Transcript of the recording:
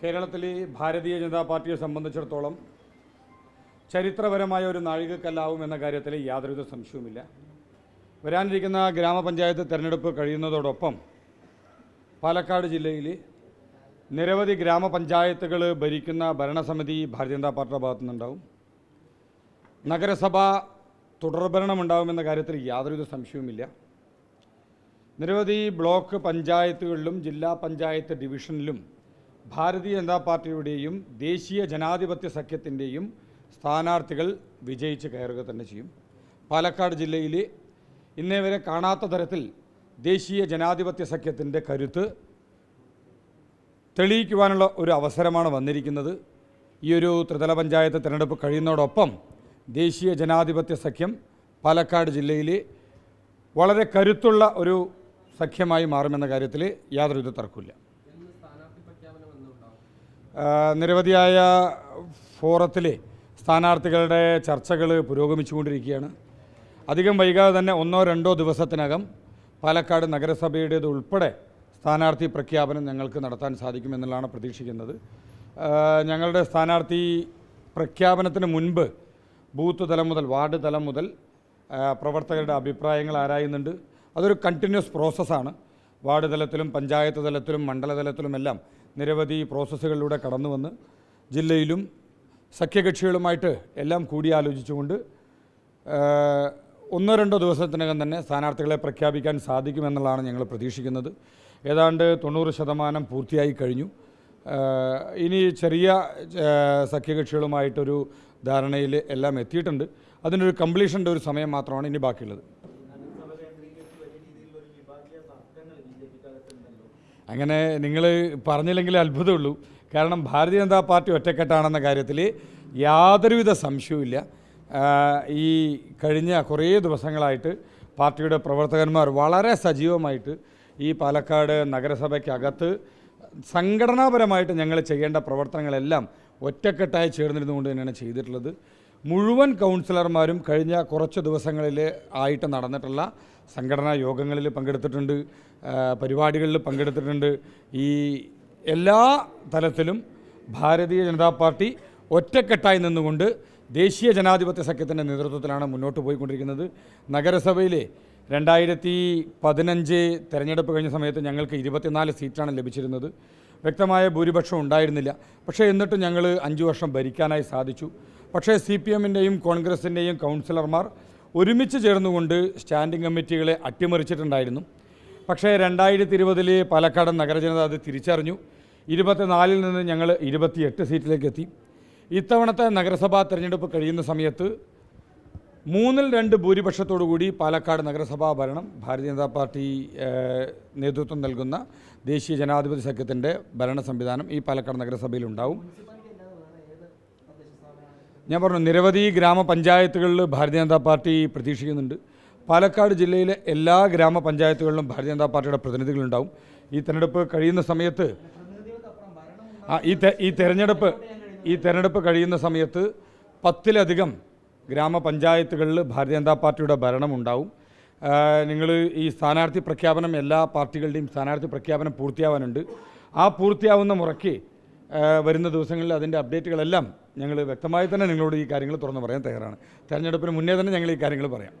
കേരളത്തിലെ ഭാരതീയ ജനതാ പാർട്ടിയെ സംബന്ധിച്ചിടത്തോളം ചരിത്രപരമായ ഒരു നാഴികക്കല്ലാവും എന്ന കാര്യത്തിൽ യാതൊരുവിധ സംശയവുമില്ല. വരാനിരിക്കുന്ന ഗ്രാമപഞ്ചായത്ത് തെരഞ്ഞെടുപ്പ് കഴിയുന്നതോടൊപ്പം പാലക്കാട് ജില്ലയിൽ നിരവധി ഗ്രാമപഞ്ചായത്തുകൾ ഭരിക്കുന്ന ഭരണസമിതി ഭാരതീയ ജനതാ പാർട്ടിയുടെ ഭാഗത്തു നിന്നുണ്ടാവും നഗരസഭ തുടർഭരണമുണ്ടാകുമെന്ന കാര്യത്തിൽ യാതൊരുവിധ സംശയവുമില്ല. നിരവധി ബ്ലോക്ക് പഞ്ചായത്തുകളിലും ജില്ലാ പഞ്ചായത്ത് ഡിവിഷനിലും ഭാരതീയ ജനതാ പാർട്ടിയുടെയും ദേശീയ ജനാധിപത്യ സഖ്യത്തിന്റെയും സ്ഥാനാർത്ഥികൾ വിജയിച്ച് കയറുക തന്നെ ചെയ്യും. പാലക്കാട് ജില്ലയിൽ ഇന്നേ വരെ കാണാത്ത തരത്തിൽ ദേശീയ ജനാധിപത്യ സഖ്യത്തിന്റെ കരുത്ത് തെളിയിക്കുവാനുള്ള ഒരു അവസരമാണ് വന്നിരിക്കുന്നത്. ഈ ഒരു ത്രിതല പഞ്ചായത്ത് തിരഞ്ഞെടുപ്പ് കഴിയുന്നതോടൊപ്പം ദേശീയ ജനാധിപത്യ സഖ്യം പാലക്കാട് ജില്ലയിൽ വളരെ കരുത്തുള്ള ഒരു സഖ്യമായി മാറുമെന്ന കാര്യത്തിൽ യാതൊരുവിധ തർക്കമില്ല നിരവധിയായ ഫോറത്തിലെ സ്ഥാനാർത്ഥികളുടെ ചർച്ചകൾ പുരോഗമിച്ചുകൊണ്ടിരിക്കുകയാണ്. അധികം വൈകാതെ തന്നെ ഒന്നോ രണ്ടോ ദിവസത്തിനകം പാലക്കാട് നഗരസഭയുടേത് ഉൾപ്പെടെ സ്ഥാനാർത്ഥി പ്രഖ്യാപനം ഞങ്ങൾക്ക് നടത്താൻ സാധിക്കുമെന്നുള്ളതാണ് പ്രതീക്ഷിക്കുന്നത്. ഞങ്ങളുടെ സ്ഥാനാർത്ഥി പ്രഖ്യാപനത്തിന് മുൻപ് ബൂത്ത് തലം മുതൽ വാർഡ് തലം മുതൽ പ്രവർത്തകരുടെ അഭിപ്രായങ്ങൾ ആരായുന്നുണ്ട്. അതൊരു കണ്ടിന്യൂസ് പ്രോസസ്സാണ്. വാർഡ് തലത്തിലും പഞ്ചായത്ത് തലത്തിലും മണ്ഡല തലത്തിലുമെല്ലാം നിരവധി പ്രോസസ്സുകളിലൂടെ കടന്നു വന്ന് ജില്ലയിലും സഖ്യകക്ഷികളുമായിട്ട് എല്ലാം കൂടിയാലോചിച്ചുകൊണ്ട് ഒന്നോ രണ്ടോ ദിവസത്തിനകം തന്നെ സ്ഥാനാർത്ഥികളെ പ്രഖ്യാപിക്കാൻ സാധിക്കുമെന്നുള്ളതാണ് ഞങ്ങൾ പ്രതീക്ഷിക്കുന്നത്. ഏതാണ്ട് തൊണ്ണൂറ് ശതമാനം പൂർത്തിയായി കഴിഞ്ഞു. ഇനി ചെറിയ സഖ്യകക്ഷികളുമായിട്ടൊരു ധാരണയിൽ എല്ലാം എത്തിയിട്ടുണ്ട്. അതിനൊരു കംപ്ലീഷന്റെ ഒരു സമയം മാത്രമാണ് ഇനി ബാക്കിയുള്ളത്. അങ്ങനെ നിങ്ങൾ പറഞ്ഞില്ലെങ്കിൽ അത്ഭുതമുള്ളൂ. കാരണം ഭാരതീയ ജനതാ പാർട്ടി ഒറ്റക്കെട്ടാണെന്ന കാര്യത്തിൽ യാതൊരുവിധ സംശയവുമില്ല ഈ കഴിഞ്ഞ കുറേ ദിവസങ്ങളായിട്ട് പാർട്ടിയുടെ പ്രവർത്തകന്മാർ വളരെ സജീവമായിട്ട് ഈ പാലക്കാട് നഗരസഭയ്ക്കകത്ത് സംഘടനാപരമായിട്ട് ഞങ്ങൾ ചെയ്യേണ്ട പ്രവർത്തനങ്ങളെല്ലാം ഒറ്റക്കെട്ടായി ചേർന്നിരുന്നുകൊണ്ട് തന്നെയാണ് ചെയ്തിട്ടുള്ളത്. മുഴുവൻ കൗൺസിലർമാരും കഴിഞ്ഞ കുറച്ച് ദിവസങ്ങളിൽ ആയിട്ട് നടന്നിട്ടുള്ള സംഘടനാ യോഗങ്ങളിൽ പങ്കെടുത്തിട്ടുണ്ട് പരിപാടികളിൽ പങ്കെടുത്തിട്ടുണ്ട്. ഈ എല്ലാ തലത്തിലും ഭാരതീയ ജനതാ പാർട്ടി ഒറ്റക്കെട്ടായി നിന്നുകൊണ്ട് ദേശീയ ജനാധിപത്യ സഖ്യത്തിന്റെ നേതൃത്വത്തിലാണ് മുന്നോട്ട് പോയിക്കൊണ്ടിരിക്കുന്നത്. നഗരസഭയിലെ രണ്ടായിരത്തി പതിനഞ്ച് തെരഞ്ഞെടുപ്പ് കഴിഞ്ഞ സമയത്ത് ഞങ്ങൾക്ക് ഇരുപത്തിനാല് സീറ്റാണ് ലഭിച്ചിരുന്നത്. വ്യക്തമായ ഭൂരിപക്ഷം ഉണ്ടായിരുന്നില്ല. പക്ഷേ എന്നിട്ടും ഞങ്ങൾ അഞ്ച് വർഷം ഭരിക്കാനായി സാധിച്ചു. പക്ഷേ സി പി എമ്മിന്റെയും കോൺഗ്രസിന്റെയും കൗൺസിലർമാർ ഒരുമിച്ച് ചേർന്നുകൊണ്ട് സ്റ്റാൻഡിംഗ് കമ്മിറ്റികളെ അട്ടിമറിച്ചിട്ടുണ്ടായിരുന്നു. പക്ഷേ രണ്ടായിരത്തി ഇരുപതിൽ പാലക്കാട് നഗരജനത അത് തിരിച്ചറിഞ്ഞു. ഇരുപത്തിനാലിൽ നിന്ന് ഞങ്ങൾ ഇരുപത്തിയെട്ട് സീറ്റിലേക്ക് എത്തി. ഇത്തവണത്തെ നഗരസഭാ തിരഞ്ഞെടുപ്പ് കഴിയുന്ന സമയത്ത് മൂന്നിൽ രണ്ട് ഭൂരിപക്ഷത്തോടു കൂടി പാലക്കാട് നഗരസഭാ ഭരണം ഭാരതീയ ജനതാ പാർട്ടി നേതൃത്വം നൽകുന്ന ദേശീയ ജനാധിപത്യ സഖ്യത്തിന്റെ ഭരണ സംവിധാനം ഈ പാലക്കാട് നഗരസഭയിൽ ഉണ്ടാവും ഞാൻ പറഞ്ഞു നിരവധി ഗ്രാമപഞ്ചായത്തുകളിൽ ഭാരതീയ ജനതാ പാർട്ടി പ്രതീക്ഷിക്കുന്നുണ്ട്. പാലക്കാട് ജില്ലയിലെ എല്ലാ ഗ്രാമപഞ്ചായത്തുകളിലും ഭാരതീയ ജനതാ പാർട്ടിയുടെ പ്രതിനിധികളുണ്ടാവും. ഈ തെരഞ്ഞെടുപ്പ് കഴിയുന്ന സമയത്ത് ഈ തെരഞ്ഞെടുപ്പ് ഈ തെരഞ്ഞെടുപ്പ് കഴിയുന്ന സമയത്ത് പത്തിലധികം ഗ്രാമപഞ്ചായത്തുകളിൽ ഭാരതീയ ജനതാ പാർട്ടിയുടെ ഭരണം ഉണ്ടാവും നിങ്ങൾ ഈ സ്ഥാനാർത്ഥി പ്രഖ്യാപനം എല്ലാ പാർട്ടികളുടെയും സ്ഥാനാർത്ഥി പ്രഖ്യാപനം പൂർത്തിയാവാനുണ്ട്. ആ പൂർത്തിയാവുന്ന മുറയ്ക്ക് വരുന്ന ദിവസങ്ങളിൽ അതിന്റെ അപ്ഡേറ്റുകളെല്ലാം ഞങ്ങൾ വ്യക്തമായി തന്നെ നിങ്ങളോട് ഈ കാര്യങ്ങൾ തുറന്നു പറയാൻ തയ്യാറാണ്. തെരഞ്ഞെടുപ്പിന് മുന്നേ തന്നെ ഞങ്ങൾ ഈ കാര്യങ്ങൾ പറയാം.